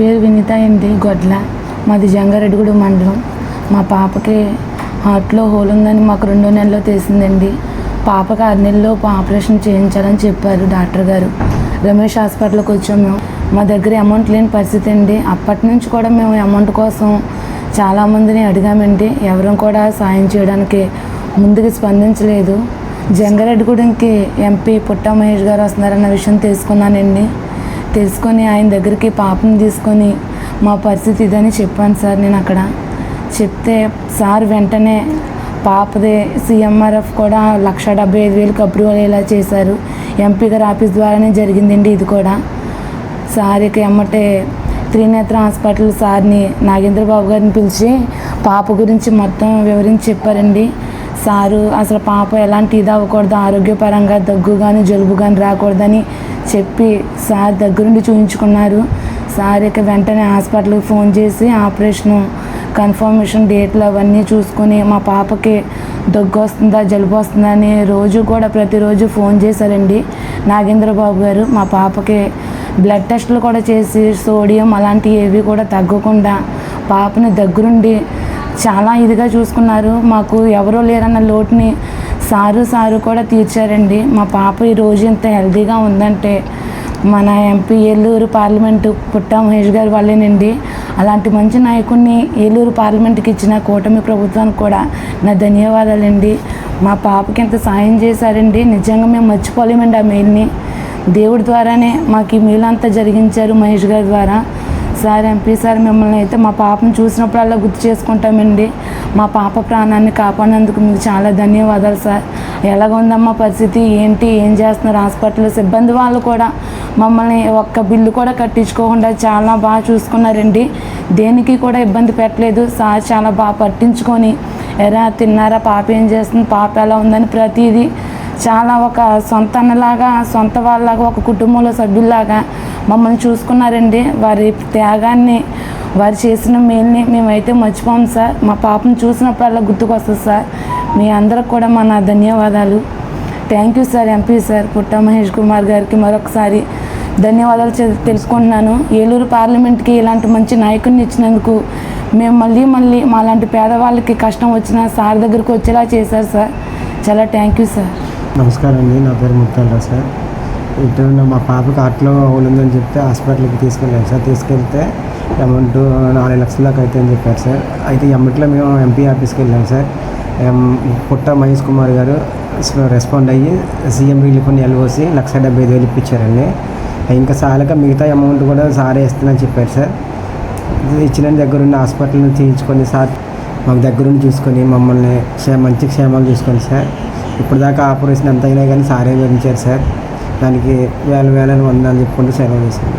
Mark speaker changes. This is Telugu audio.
Speaker 1: పేరు వినిత అండి గొడ్ల. మాది జంగారెడ్డిగూడ మండలం. మా పాపకి హార్ట్లో హోల్ ఉందని మాకు రెండో నెలలో తెలిసిందండి. పాపకి ఆరు నెలల్లో ఆపరేషన్ చేయించాలని చెప్పారు డాక్టర్ గారు. రమేష్ హాస్పిటల్కి వచ్చాము మేము. మా దగ్గర అమౌంట్ లేని పరిస్థితి అండి. అప్పటి నుంచి కూడా మేము అమౌంట్ కోసం చాలామందిని అడిగామండి. ఎవరూ కూడా సాయం చేయడానికి ముందుకు స్పందించలేదు. జంగారెడ్డిగూడెంకి ఎంపీ పుట్ట మహేష్ గారు వస్తున్నారన్న విషయం తెలుసుకున్నానండి. తెలుసుకొని ఆయన దగ్గరికి పాపని తీసుకొని మా పరిస్థితి ఇదని చెప్పాను సార్ నేను అక్కడ. చెప్తే సార్ వెంటనే పాపది సీఎంఆర్ఎఫ్ కూడా లక్ష డెబ్బై ఐదు వేలకు అప్రూవల్ ఇలా చేశారు. ఎంపీ గారి ఆఫీస్ ద్వారానే జరిగిందండి ఇది కూడా. సార్కి ఎమ్మటే త్రినేత్ర హాస్పిటల్ సార్ని నాగేంద్రబాబు గారిని పిలిచి పాప గురించి మొత్తం వివరించి చెప్పారండి. సారు అసలు పాప ఎలాంటి ఇది అవ్వకూడదు ఆరోగ్యపరంగా దగ్గు కానీ జలుబు కానీ రాకూడదని చెప్పి సార్ దగ్గరుండి చూపించుకున్నారు సార్ ఇక వెంటనే హాస్పిటల్కి ఫోన్ చేసి ఆపరేషను కన్ఫర్మేషన్ డేట్లు అవన్నీ చూసుకొని మా పాపకి దగ్గు వస్తుందా జలుబు వస్తుందా అని రోజు కూడా ప్రతిరోజు ఫోన్ చేశారండి. నాగేంద్రబాబు గారు మా పాపకి బ్లడ్ టెస్టులు కూడా చేసి సోడియం అలాంటివి ఏవి కూడా తగ్గకుండా పాపని దగ్గరుండి చాలా ఇదిగా చూసుకున్నారు. మాకు ఎవరో లేరన్న లోటుని సారు సారు కూడా తీర్చారండి. మా పాప ఈరోజు రోజు ఇంత హెల్తీగా ఉందంటే మన ఎంపీ ఏలూరు పార్లమెంటు పుట్ట మహేష్ గారి వల్లేనండి అలాంటి మంచి నాయకుడిని ఏలూరు పార్లమెంట్కి ఇచ్చిన కూటమి ప్రభుత్వానికి కూడా నా ధన్యవాదాలండి. మా పాపకి ఎంత సాయం చేశారండి. నిజంగా మేము మర్చిపోలేమండి ఆ మెయిల్ని. దేవుడి ద్వారానే మాకు ఈ మేలు అంతా జరిగించారు మహేష్ గారి ద్వారా. సార్ ఎంపీ సార్ మిమ్మల్ని అయితే మా పాపను చూసినప్పుడల్లా గుర్తు చేసుకుంటామండి. మా పాప ప్రాణాన్ని కాపాడినందుకు మీకు చాలా ధన్యవాదాలు సార్. ఎలాగ ఉందమ్మా పరిస్థితి? ఏంటి? ఏం చేస్తున్నారు? హాస్పిటల్ సిబ్బంది వాళ్ళు కూడా మమ్మల్ని ఒక్క బిల్లు కూడా కట్టించుకోకుండా చాలా బాగా చూసుకున్నారండి. దేనికి కూడా ఇబ్బంది పెట్టలేదు. సార్ చాలా బాగా పట్టించుకొని ఎరా తిన్నారా? పాప ఏం చేస్తుంది? పాప ఎలా ఉందని ప్రతిదీ చాలా ఒక సొంత అన్నలాగా సొంత వాళ్ళలాగా ఒక కుటుంబంలో సభ్యుల్లాగా మమ్మల్ని చూసుకున్నారండి. వారి త్యాగాన్ని వారు చేసిన మేల్ని మేమైతే మర్చిపోం సార్. మా పాపను చూసినప్పుడల్లా గుర్తుకొస్తుంది సార్. మీ అందరికి కూడా మా నా ధన్యవాదాలు. Thank you sir MP sir Putta Mahesh Kumar గారికి మరొకసారి ధన్యవాదాలు తెలుసుకుంటున్నాను ఏలూరు పార్లమెంట్కి ఇలాంటి మంచి నాయకుడిని ఇచ్చినందుకు మేము మళ్ళీ మళ్ళీ మాలాంటి పేదవాళ్ళకి కష్టం వచ్చినా సార్ దగ్గరికి వచ్చేలా చేశారు సార్. చాలా థ్యాంక్ యూ సార్.
Speaker 2: నమస్కారం అండి. నా పేరు ముత్తాలరావు సార్. ఇటు మా పాపకి హార్ట్లో ఉందని చెప్తే హాస్పిటల్కి తీసుకెళ్ళాను సార్. తీసుకెళ్తే అమౌంట్ నాలుగు లక్షల దాకా అయితే అని చెప్పారు సార్. అయితే ఎమ్మట్లో మేము ఎంపీ ఆఫీస్కి వెళ్ళాం సార్. ఎం, పుట్ట మహేష్ కుమార్ గారు రెస్పాండ్ అయ్యి సీఎం రిలీఫ్ అని ఎల్ఓసి లక్ష డెబ్బై ఐదు వేలు ఇప్పించారండి. ఇంకా సాలక మిగతా అమౌంట్ కూడా సారే ఇస్తుందని చెప్పారు సార్. ఇచ్చిన దగ్గరుండి హాస్పిటల్ నుంచి తీయించుకొని సార్ మాకు దగ్గరుండి చూసుకొని మమ్మల్ని క్షే మంచి క్షేమాలు చూసుకోండి సార్. ఇప్పుడు దాకా ఆపరేషన్ ఎంత అయినా కానీ సారే వివరించారు సార్. దానికి వేల వేలని వందలు చెప్పుకుంటూ సెలవు చేశారు